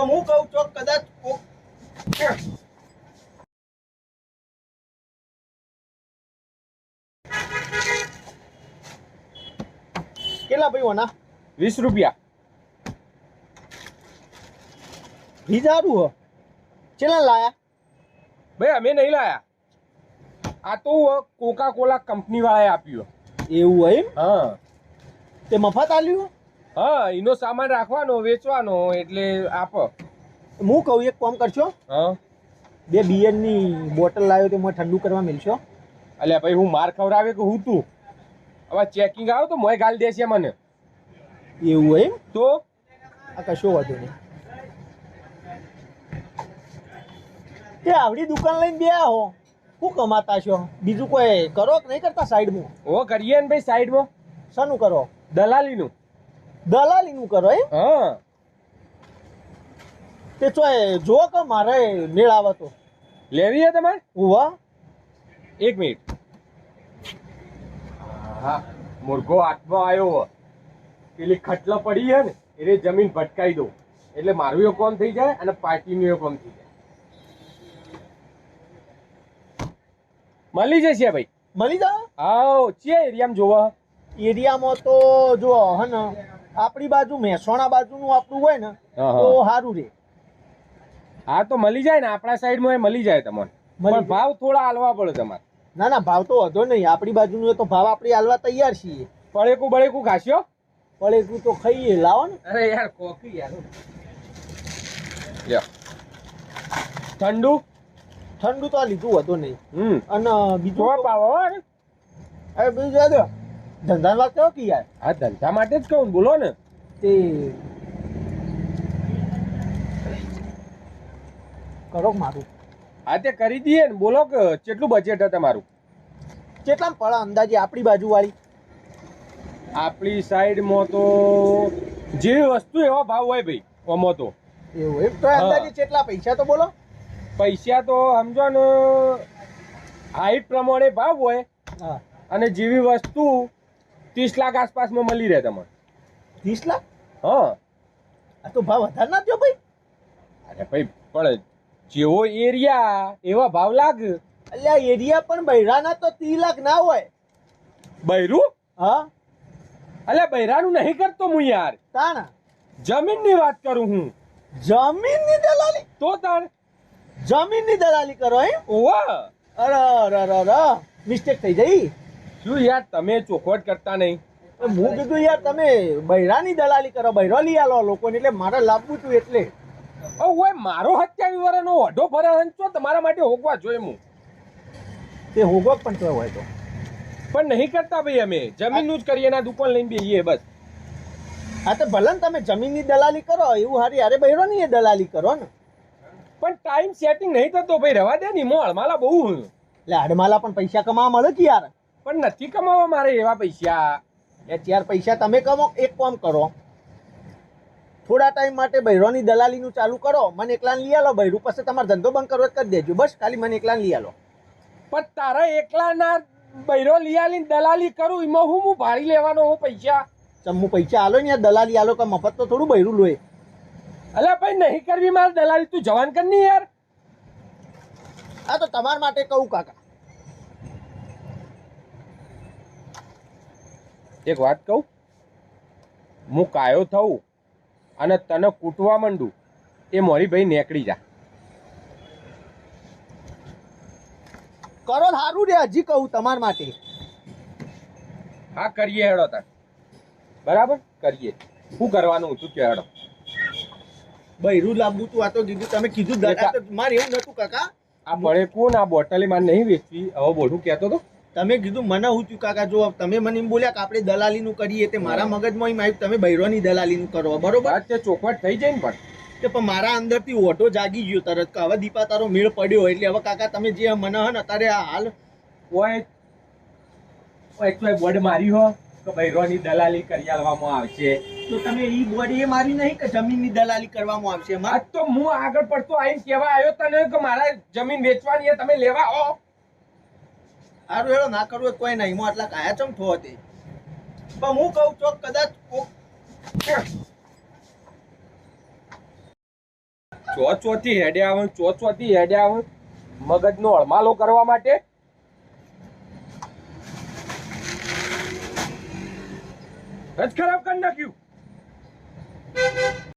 પણ હું કહું છું કદાચ કેટલા ભાઈ ઓના વીસ રૂપિયા. હારું હો. ચેલા લાયા? ભાઈ અમે નહીં લાયા. આ તો કોકા કોલા કંપની વાળાએ આપ્યું. એવું એમ? હા. તે મફત આલ્યું હા એનો સામાન રાખવાનો વેચવાનો એટલે આપો. હું કહું એક કામ કરશો? હા. બે બિયરની બોટલ લાવ્યો તો મને ઠંડુ કરવા મિલશો અલ્યા ભાઈ હું માર ખવડાવે કે હું તું? હવે ચેકિંગ આવો તો મોય ગાલ દેશે મને. એવું હોય એમ? તો? આ કશો વાંધો નહીં. તે આવડી દુકાન લઈને બે હો શું કમાતા છો? બીજું કોઈ કરો કે નહીં કરતા સાઈડમાં? ઓ કરીએ ને ભાઈ સાઈડમાં. શાનું કરો? દલાલીનું. દલાલીનું કરો એમ? હા. તે ચોય જો કે મારે મેળ આવે તો. લેવી હે તમારે? ઉવા. એક મિનિટ. હા મુર્ગો હાથમાં આવ્યો પેલી ખટલો પડી હે ને એટલે જમીન ભટકાઈ દો એટલે મારું એ કોમ થઈ જાય અને પાર્ટીનું એ કોમ થઈ જાય. મળી જશે ભાઈ. મળી જાય આવ છે એરિયામાં જોવા. એરિયામાં તો જો હે ને. આપણી બાજુ મહેસાણા બાજુનું આપણું હોય ને. તો સારું રે. હા તો મળી જાય ને આપણા સાઈડમાં એ મળી જાય તમને. પણ ભાવ થોડા હાલવા પડે તમારે. ના ના ભાવ તો વધો નહીં. આપણી બાજુનું તો ભાવ આપણે હાલવા તૈયાર છીએ. પળેકું બળેકું ખાશ્યો પળેકું તો ખાઈએ. લાવો ને. અરે યાર કોફી યાર. ઠંડુ? ઠંડુ તો લીધું હતું નહીં. અને બીજું ને. અરે બીજું ધંધાની વાત કરો કે યાર? આ ધંધા માટે જ કહું બોલો ને. તે કરો મારું. આ તે કરી દઈએ ને બોલો કે કેટલું બજેટ છે તમારું? કેટલા પડે અંદાજે આપણી બાજુ વાળી આપણી સાઈડમાં તો જેવી વસ્તુ એવા ભાવ હોય ભાઈ ઓમાં તો. એવું એમ? તો અંદાજે કેટલા? પૈસા તો બોલો. પૈસા તો સમજો ને હાઈટ પ્રમાણે ભાવ હોય હા. અને જેવી વસ્તુ ત્રીસ લાખ આસપાસમાં મળી રહે તમને. ત્રીસ લાખ? હા. આ તો ભાવ વધારે ના થયો ભાઈ. અરે ભાઈ પણ જેવો એરિયા એવા ભાવ લાગ. અલ્યા એરિયા પણ બૈરાના તો ત્રીસ લાખ ના હોય. બૈરું? હા. અલે બૈરાનું નહીં કરતો હું યાર. તાણા? જમીનની વાત કરું હું. જમીનની દલાલી? તો તાર જમીનની દલાલી કરો એમ? ઓવા. અરે અરે અરે મિસ્ટેક થઈ જઈ શું યાર, તમે ચોખવટ કરતા નહીં. હું કીધું, યાર, તમે બૈરાની દલાલી કરો, બૈરો લઈ આલો લોકોને, એટલે મારે લાવવું હતું એટલે. ઓય મારો હત્યા વર્ષનો ઓઢો ભરે હંચો તમારા માટે હોગવા જોઈએ હું. તે હોગો પણ તો હોય તો. પણ નહીં કરતા ભાઈ અમે. જમીનનું જ કરીએ ના દુકાન લઈને બેહીએ, બસ. હા તો ભલે તમે જમીનની દલાલી કરો, એવું હારી અરે બૈરોની એ દલાલી કરો ને. પણ ટાઈમ સેટિંગ નહીં થતો ભાઈ, રવા દે ને મોળ માલા બહુ એટલે અડમાલા પણ પૈસા કમાવા મળે કે યાર? પણ નથી કમાવા મારે એવા પૈસા. એ ચાર પૈસા તમે કમો એક કામ કરો. થોડા ટાઈમ માટે બૈરોની દલાલીનું ચાલુ કરો મને એકલાને લઈ આલો બૈરું પછી તમારો ધંધો બંધ કરવો કરી દેજો. બસ ખાલી મને એકલાને લઈ આલો. પણ તારા એકલાના બૈરો લીયાલી દલાલી કરું એમાં હું હું ભાડી લેવાનો હું પૈસા? ચમ્મુ પૈસા આલો ને દલાલી આલો કે મફત તો થોડું બૈરું લોય અલ્યા ભાઈ નહીં કરવી મારે દલાલી તું જવાન કરની યાર. આ તો તમારા માટે કહું કાકા. એક વાત કહું? હું કાયો થઉં અને તને કૂટવા માંડું એ મારી ભાઈ નેકળી જા. કરો સારું રે હજી કહું તમારા માટે. હા કરીએ હેડો તાર બરાબર? કરીએ. શું કરવાનું હતું કે હેડો. બૈરું લાંબુ તું આ તો કીધું તમે કીધું મારે એવું નતું કાકા. આ બળે કોણ આ બોટલે મારે નહીં વેચવી? હવે બોલું કહેતો તો. તમે કીધું મને હું થયું કાકા જો તમે મને એમ બોલ્યા કે આપણે દલાલીનું કરીએ તે મારા મગજમાં એમ આવ્યું તમે બૈરોની દલાલીનું કરો બરોબર? તે ચોખવટ થઈ જાય ને પણ. કે પણ મારા અંદરથી ઓટો જાગી ગયો તરત કે હવે દીપા તારો મેળ પડ્યો એટલે હવે કાકા તમે જે મને હન અત્યારે આ હાલ ઓય એક તો બોર્ડ મારી હો કે બૈરોની દલાલી કરી આલવામાં આવશે? તો તમે ઈ બોર્ડ એ મારી નહીં કે જમીનની દલાલી કરવામાં આવશે આજ તો હું આગળ પડતો આવીને કહેવા આવ્યો તને કે મારા જમીન વેચવાની તમે લેવા આવો. સારું હેડો, ના કરવું કોઈ નહીં. હું આટલા કાયા ચમ હતી? પણ હું કહું ચોક કદાચ કોક ચો ચોથી હેડે આવે ને ચો ચોથી હેડે આવે. મગજનો અળમાલો કરવા માટે. જ ખરાબ કરી નાખ્યું.